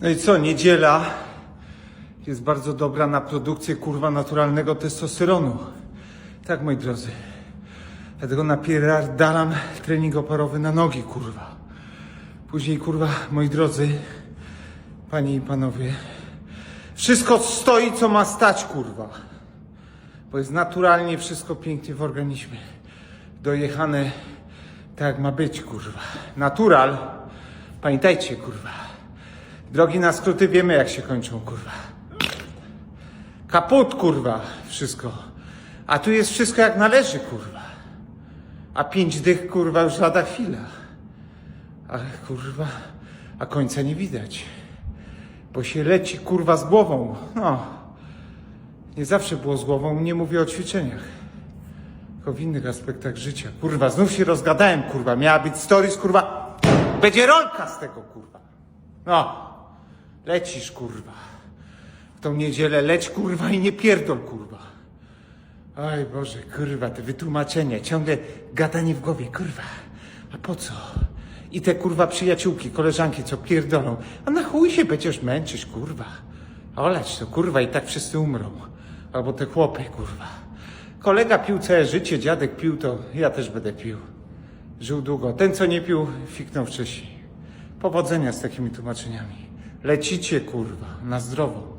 No i co, niedziela jest bardzo dobra na produkcję kurwa naturalnego testosteronu. Tak, moi drodzy. Dlatego napierdalam trening oporowy na nogi, kurwa. Później, kurwa, moi drodzy, panie i panowie, wszystko stoi, co ma stać, kurwa. Bo jest naturalnie wszystko pięknie w organizmie. Dojechane tak jak ma być, kurwa. Natural. Pamiętajcie, kurwa. Drogi na skróty wiemy, jak się kończą, kurwa. Kaput, kurwa, wszystko. A tu jest wszystko jak należy, kurwa. A pięć dych, kurwa, już lada chwila. Ale, kurwa, a końca nie widać. Bo się leci, kurwa, z głową. No. Nie zawsze było z głową, nie mówię o ćwiczeniach. Tylko w innych aspektach życia. Kurwa, znów się rozgadałem, kurwa. Miała być stories, kurwa. Będzie rolka z tego, kurwa. No. Lecisz, kurwa. W tą niedzielę leć, kurwa, i nie pierdol, kurwa. Oj Boże, kurwa, te wytłumaczenia, ciągle gadanie w głowie, kurwa. A po co? I te kurwa przyjaciółki, koleżanki, co pierdolą. A na chuj się będziesz męczyć, kurwa. Olać to, kurwa, i tak wszyscy umrą. Albo te chłopy, kurwa. Kolega pił całe życie, dziadek pił, to ja też będę pił. Żył długo. Ten, co nie pił, fiknął wcześniej. Powodzenia z takimi tłumaczeniami. Lecicie, kurwa, na zdrowo.